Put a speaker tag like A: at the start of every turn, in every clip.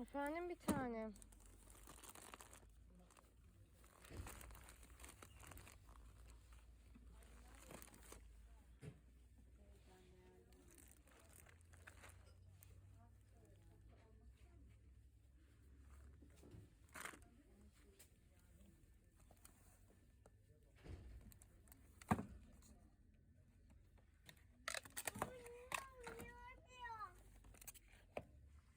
A: Efendim bir tanem.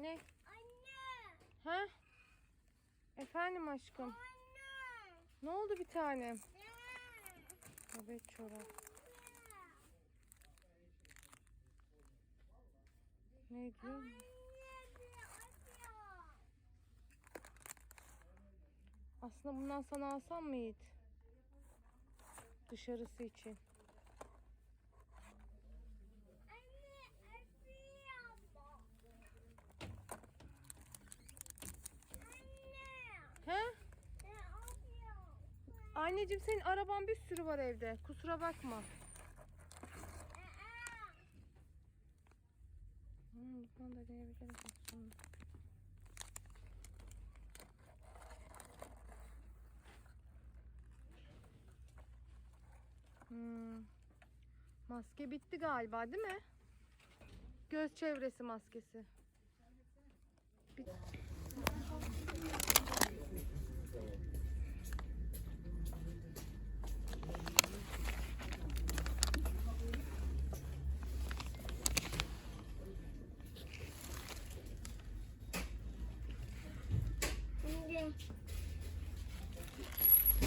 A: Ne?
B: Anne.
A: Ha? Efendim aşkım.
B: Anne.
A: Ne oldu bir tanem? Bebek çorap. Ne diyor? Aslında bundan sana alsam mı Yiğit? Dışarısı için. Anneciğim senin araban bir sürü var evde. Kusura bakma. Hmm, buradan da aslında. Hmm. Maske bitti galiba değil mi? Göz çevresi maskesi. Bit-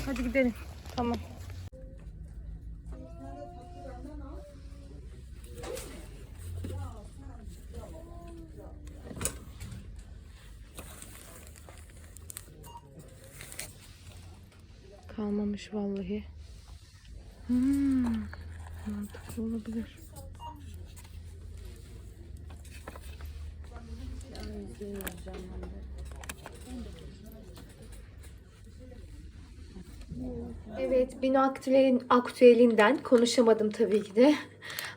A: Hadi gidelim. Tamam. Kalmamış vallahi. Hmm, mantıklı olabilir.
C: Evet, Bino Aktüel'in aktüelinden konuşamadım tabii ki de.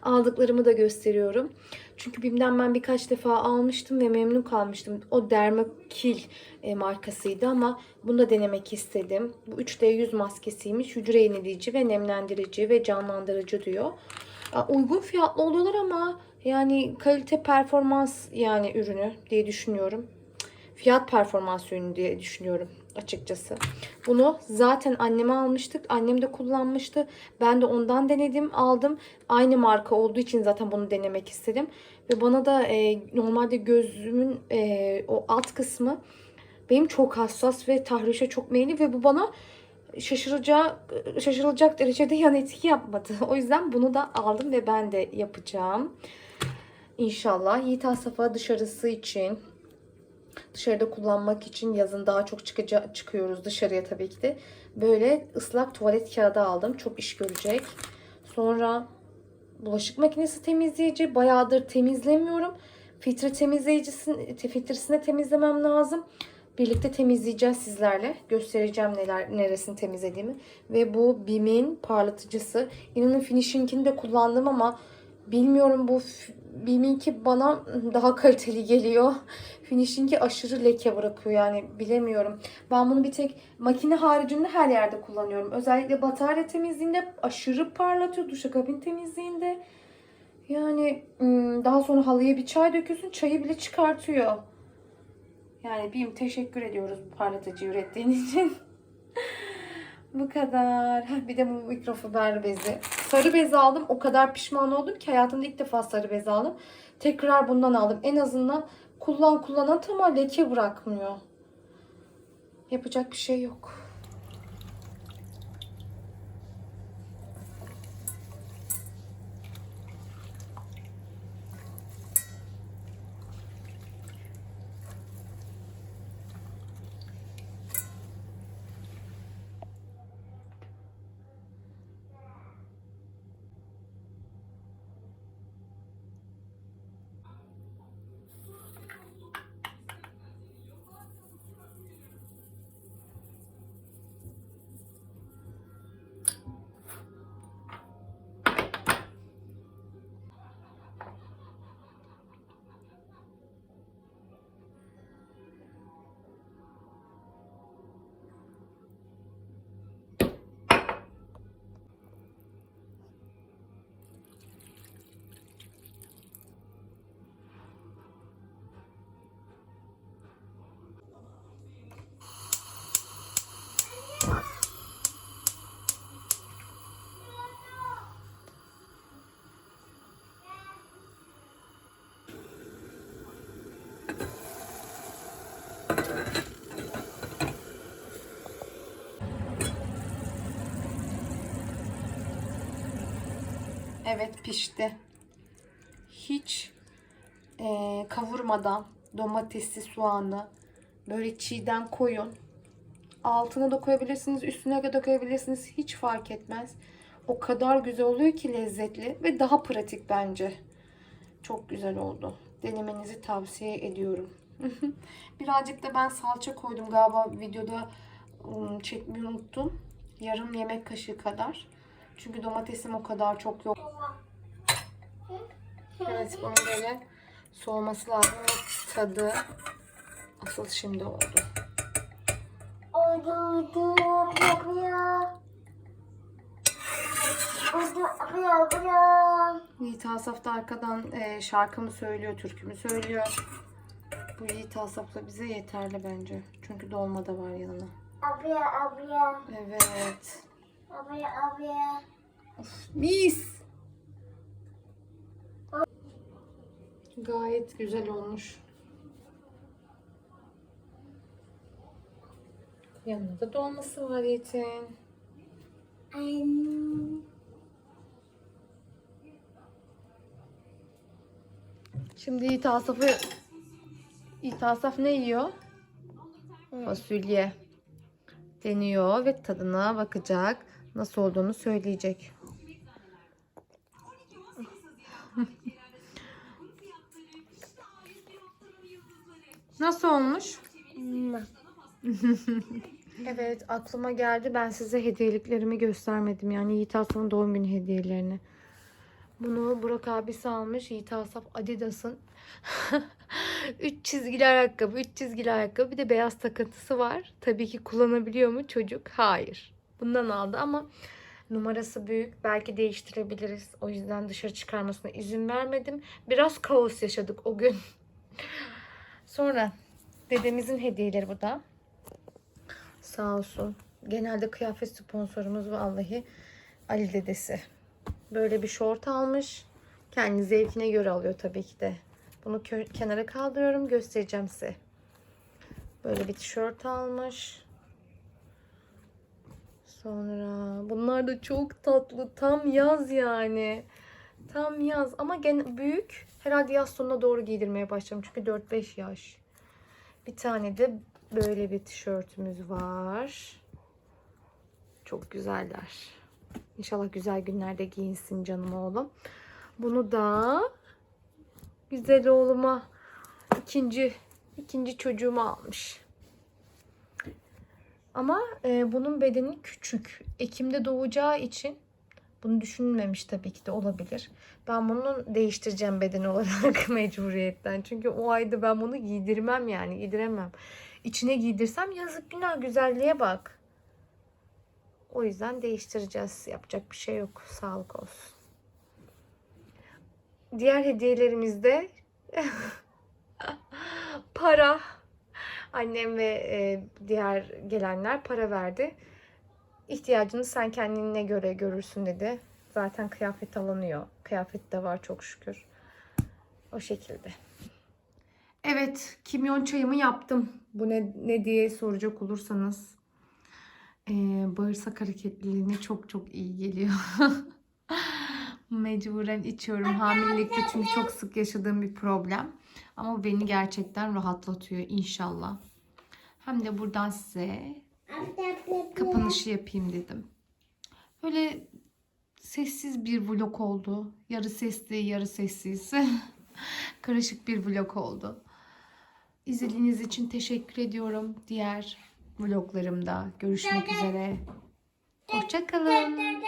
C: Aldıklarımı da gösteriyorum. Çünkü BİM'den ben birkaç defa almıştım ve memnun kalmıştım. O Dermakil e, markasıydı ama bunu da denemek istedim. Bu 3D yüz maskesiymiş. Hücre yenileyici ve nemlendirici ve canlandırıcı diyor. Uygun fiyatlı oluyorlar ama yani kalite performans yani ürünü diye düşünüyorum fiyat performans ürünü diye düşünüyorum açıkçası. Bunu zaten anneme almıştık. Annem de kullanmıştı. Ben de ondan denedim, aldım. Aynı marka olduğu için zaten bunu denemek istedim. Ve bana da e, normalde gözümün e, o alt kısmı benim çok hassas ve tahrişe çok meyilli ve bu bana şaşıracak şaşırılacak derecede yan etki yapmadı. O yüzden bunu da aldım ve ben de yapacağım. İnşallah Yiğit Asaf'a dışarısı için dışarıda kullanmak için yazın daha çok çıkacak çıkıyoruz dışarıya tabii ki de. Böyle ıslak tuvalet kağıdı aldım. Çok iş görecek. Sonra bulaşık makinesi temizleyici. Bayağıdır temizlemiyorum. Filtre temizleyicisini, filtresini temizlemem lazım. Birlikte temizleyeceğiz sizlerle. Göstereceğim neler neresini temizlediğimi. Ve bu BİM'in parlatıcısı. İnanın Finishing'ini de kullandım ama bilmiyorum bu BİM'inki bana daha kaliteli geliyor. Finishing'i aşırı leke bırakıyor yani bilemiyorum. Ben bunu bir tek makine haricinde her yerde kullanıyorum. Özellikle batarya temizliğinde aşırı parlatıyor. Duşakabin temizliğinde. Yani ım, daha sonra halıya bir çay döküyorsun çayı bile çıkartıyor. Yani BİM teşekkür ediyoruz bu parlatıcı ürettiğin için. bu kadar. Bir de bu mikrofiber bezi. Sarı bez aldım. O kadar pişman oldum ki hayatımda ilk defa sarı bez aldım. Tekrar bundan aldım. En azından kullan kullan at ama leke bırakmıyor. Yapacak bir şey yok. Evet pişti. Hiç eee, kavurmadan domatesi, soğanı böyle çiğden koyun. Altına da koyabilirsiniz, üstüne de koyabilirsiniz. Hiç fark etmez. O kadar güzel oluyor ki lezzetli ve daha pratik bence. Çok güzel oldu. Denemenizi tavsiye ediyorum. Birazcık da ben salça koydum galiba videoda ım, çekmeyi unuttum. Yarım yemek kaşığı kadar. Çünkü domatesim o kadar çok yok. Evet bunun böyle soğuması lazım ve tadı asıl şimdi oldu. Yiğit Asaf da arkadan e, şarkımı söylüyor, türkümü söylüyor. Bu Yiğit Asaf'la bize yeterli bence. Çünkü dolma da var yanına.
B: Yapıyor yapıyor.
C: Evet.
B: Yapıyor yapıyor.
C: Mis. Gayet güzel olmuş. Yanında da dolması var Yiğit'in. Şimdi Yiğit Asaf'ı Yiğit Asaf ne yiyor? Fasulye. Deniyor ve tadına bakacak. Nasıl olduğunu söyleyecek. Nasıl olmuş? Evet aklıma geldi. Ben size hediyeliklerimi göstermedim. Yani Yiğit Asaf'ın doğum günü hediyelerini. Bunu Burak abisi almış. Yiğit Asaf Adidas'ın 3 çizgili ayakkabı, 3 çizgili ayakkabı. Bir de beyaz takıntısı var. Tabii ki kullanabiliyor mu çocuk? Hayır. Bundan aldı ama numarası büyük. Belki değiştirebiliriz. O yüzden dışarı çıkarmasına izin vermedim. Biraz kaos yaşadık o gün. Sonra dedemizin hediyeleri bu da. Sağ olsun. Genelde kıyafet sponsorumuz vallahi Ali dedesi. Böyle bir şort almış. Kendi zevkine göre alıyor tabii ki de. Bunu kenara kaldırıyorum. Göstereceğim size. Böyle bir tişört almış. Sonra bunlar da çok tatlı. Tam yaz yani. Tam yaz ama gene büyük. Herhalde yaz sonuna doğru giydirmeye başladım. Çünkü 4-5 yaş. Bir tane de böyle bir tişörtümüz var. Çok güzeller. İnşallah güzel günlerde giyinsin canım oğlum. Bunu da güzel oğluma ikinci ikinci çocuğuma almış. Ama e, bunun bedeni küçük. Ekim'de doğacağı için bunu düşünmemiş tabii ki de olabilir. Ben bunu değiştireceğim beden olarak mecburiyetten. Çünkü o ayda ben bunu giydirmem yani giydiremem. İçine giydirsem yazık günah güzelliğe bak. O yüzden değiştireceğiz. Yapacak bir şey yok. Sağlık olsun. Diğer hediyelerimizde para. Annem ve e, diğer gelenler para verdi. İhtiyacını sen kendine göre görürsün dedi. Zaten kıyafet alınıyor. Kıyafet de var çok şükür. O şekilde. Evet, kimyon çayımı yaptım. Bu ne, ne diye soracak olursanız e, bağırsak hareketliliğine çok çok iyi geliyor. Mecburen içiyorum hamilelikte çünkü çok sık yaşadığım bir problem. Ama beni gerçekten rahatlatıyor inşallah. Hem de buradan size kapanışı yapayım dedim. Böyle sessiz bir vlog oldu. Yarı sesli, yarı sessiz. Karışık bir vlog oldu. İzlediğiniz için teşekkür ediyorum. Diğer vloglarımda görüşmek üzere. Hoşçakalın.